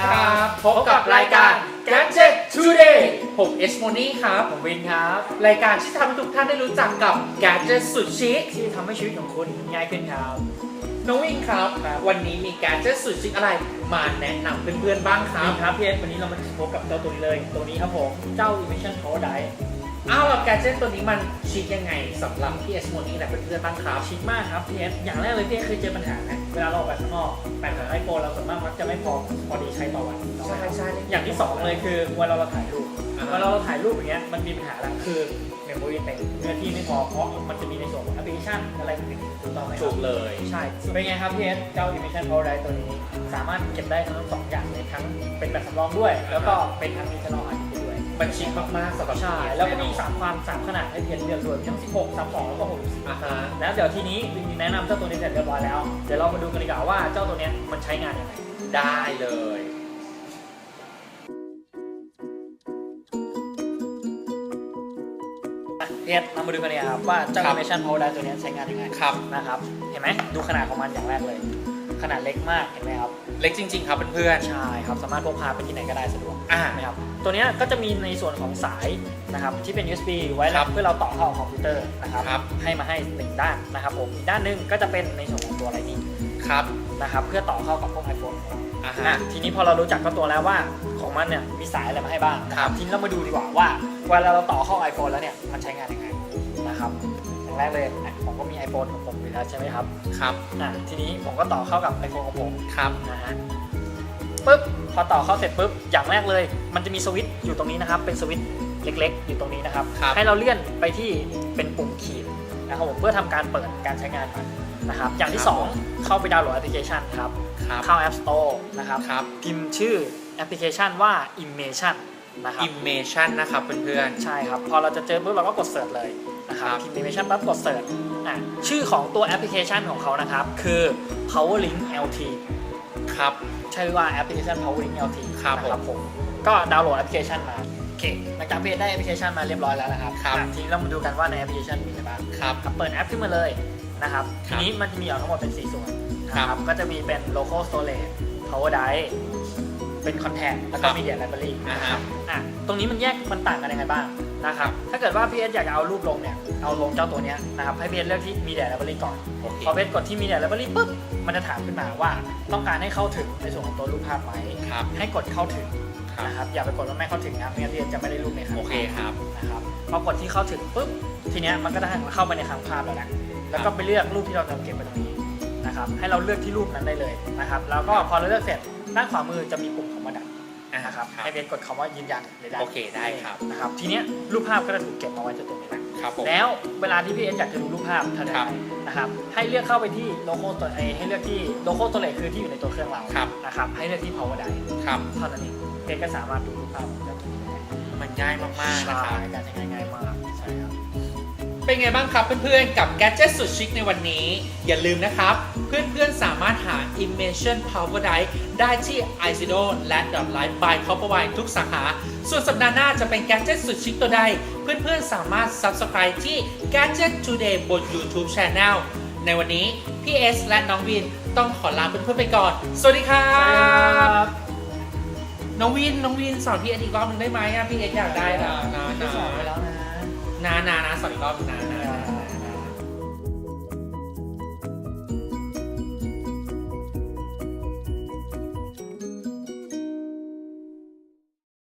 ครับพบกับรายการ Gadget Today ผม H Money ครับ ผมวินครับ รายการที่ทำให้ทุกท่านได้รู้จักกับ Gadget สุดชิคที่ทำให้ชีวิตของคุณง่ายขึ้นครับน้องวินครับ วันนี้มี Gadget สุดชิคอะไรมาแนะนำเพื่อนๆบ้างครันี่บครับพี่เอสวันนี้เรามาพบกับเจ้าตัวนี้เลย ตัวนี้ครับผม เจ้า Emission Power Dye อ้าวแล้ว Gadget ตัวนี้มันชิคยังไงสำหรับพี่ H Money และเพื่อนๆบ้างครับ ชิคมากครับพี่เอสอย่างแรกเลยพี่เอสเคยเจอปัญหาไหมเวลาเราออกไปข้างนอกแบตของไอโฟนเราส่วนมากมักจะไม่พอพอดีใช้ต่อวันใช่ใช่อย่างที่สองเลยคือเวลาเราถ่ายรูปอ่าเวลาเราถ่ายรูปอย่างเงี้ยมันมีปัญหาแล้วคือเมมโมรีเต็มเนื้อที่ไม่พอเพราะมันจะมีในส่วนของแอปพลิเคชันอะไรอื่นๆถูกต้องไหมคถูรับกเลยใช่เป็นไงครับพี่เอสเจ้า Dimension Power Drive ตัวนี้ สามารถเก็บได้ทั้งสองอย่างเลยทั้งเป็นแบบสำรองด้วย แล้วก็เป็นทั้ง internal hard disk ด้วย มันชิคมากๆสำหรับใช่พี่แล้วก็มีสามความสามขนาดให้เพียรเลือกด้วยมีทั้ง 16 32 แล้วก็อ่าฮะ64แล้วเดี๋ยวทีนี้วินแนะนำเจ้าตัวนี้เสร็จเรียบร้อยแล้ว เดี๋ยวเรามาดูกันดีกว่าว่าเจ้าตัวเนี้ยมันใช้งานยังไง ได้เลยอะพี่เอสเรามาดูกันดีกว่าครับว่าเจ้าครับ Dimension Power Drive ตัวเนี้ยใช้งานยังไงครับนะครับ เห็นไหมดูขนาดของมันอย่างแรกเลย ขนาดเล็กมากเห็นไหมครับ เล็กจริง ๆ ครับเพื่อน ใช่ครับ สามารถพกพาไปที่ไหนก็ได้สะดวกๆอ่านะครับตัวเนี้ยก็จะมีในส่วนของสายนะครับที่เป็น USB ไว้ครัรับบเพื่อเราต่อเข้าคอมพิวเตอร์นะครับครับ ให้มาให้หนึ่งด้านนะครับผมอีกด้านหนึงก็จะเป็นในส่วนของตัว Lightning ครับนะครับเพื่อต่อเข้ากับพวก iPhone ของเรา อ่าอะฮะทีนี้พอเรารู้จักก็ตัวแล้วว่าของมันเนี่ยมีสายอะไรมาให้บ้างนะคครัรับบทีนี้เรามาดูดีกว่าว่าเวลาเราต่อเข้า iPhone แล้วเนี่ยมันใช้งานยังไงนะครับอย่าง แรกเลยอะผมก็มี iPhone ของผมอยู่แล้วใช่ไหมครับครับอะทีนี้ผมก็ต่อเข้ากับ iPhone ของผมครับนะฮะปุ๊บพอต่อเข้าเสร็จปุ๊บอย่างแรกเลย มันจะมีสวิตช์อยู่ตรงนี้นะครับ เป็นสวิตช์เล็ก ๆ อยู่ตรงนี้นะครับ ครับให้เราเลื่อนไปที่เป็นปุ่มขีดนะครับผมเพื่อทำการเปิดการใช้งานมันนะครับ อย่างที่2เข้าไปดาวน์โหลดแอปพลิเคชันครับ ครับเข้า App Store นะครับ ครับ พิมพ์ชื่อแอปพลิเคชันว่า Immersion นะครับ Immersion นะครับเพื่อน ใช่ครับ พอเราจะเจอปุ๊บเราก็กดเสิร์ชเลย นะครับครับพิมพ์ Immersion ปั๊บกดเสิร์ชอะชื่อของตัวแอปพลิเคชันของเขานะครับ คือ PowerLink LT ๆครับชื่อว่าแอปพลิเคชัน PowerLink LT ครับนะผม ก็ดาวน์โหลดแอปพลิเคชันมาโอเคหลังจากเพจได้แอปพลิเคชันมาเรียบร้อยแล้วนะครับครับอะทีนี้เรามาดูกันว่าในแอปพลิเคชันมีอะไรบ้างครับครับเปิดแอปขึ้นมาเลยนะครับครัทีบนี้มันจะมีอยู่ทั้งหมดเป็น 4 ส่วนนะคครัรับบก็จะมีเป็น local storage power drive เป็น content แล้วก็ครับ media library อ่าฮะนะครับอะตรงนี้มันแยกมันต่างกันยังไงบ้าง นะครับ ถ้าเกิดว่าพีเอสอยากจะเอารูปลงเนี่ย เอาลงเจ้าตัวเนี้ยนะครับ ให้พีเอสเลือกที่ media library ก่อน โอเค พอพีเอสกดที่ media library ปุ๊บ มันจะถามขึ้นมาว่า ต้องการให้เข้าถึงในส่วนของตัวรูปภาพไหม ครับ ให้กดเข้าถึงครับ นะครับ อย่าไปกดว่าไม่เข้าถึงนะไม่งั้นพีเอสจะไม่ได้รูปในครั้งโอเคครับ นะครับ พอกดที่เข้าถึงปุ๊บ ทีเนี้ยมันก็จะให้เข้าไปในคลังภาพแล้วแหละแล้วก็ไปเลือกรูปที่เราจะเก็บไว้ตรงนี้นะครับ ให้เราเลือกที่รูปนั้นได้เลยนะครับ แล้วก็พอเราเลือกเสร็จด้านขวามือจะมีปุ่มคำว่าดันอ่า นะครับครับ ให้เบนกดคำว่ายืนยันเลยได้โอเคได้ครับ นะครับทีเนี้ยรูปภาพก็จะถูกเก็บมาไว้ที่ตรงนี้แหละครับผม แล้วเวลาที่พี่เอสอยากจะดูรูปภาพทำยังครัไงบนะครับให้เลือกเข้าไปที่โลโก้ตัวไอให้เลือกที่โลโก้ตัวเลขคือที่อยู่ในตัวเครื่องเราครับนะครับให้เลือกที่ power drive ครับ เท่านั้นเองเบนก็สามารถดูรูปภาพของเจ้าตัวนี้ได้มันง่ายมากๆนะใช่ครับการใช้งานง่ายมากใช่ครับ เป็นไงบ้างครับเพื่อนๆ กับ Gadget สุดชิคในวันนี้ อย่าลืมนะครับ เพื่อนๆ สามารถหา Immersion Power Drive ได้ที่ i c i d o และ .life by Copperwine ทุกสาขา ส่วนสัปดาห์หน้าจะเป็น Gadget สุดชิคตัวใด เพื่อนๆ สามารถ Subscribe ที่ Gadget Today บน YouTube Channel ในวันนี้พี่เอสและน้องวินต้องขอลาเพื่อนๆไปก่อน สวัสดีครับน้องวินน้องวินสอนพี่เอสอีกรอบหนึงได้ไหมอะพี่เอสอยากได้นะนะที่นะ สอนไปแล้วนะ นานานาสอนอีกรอบนานา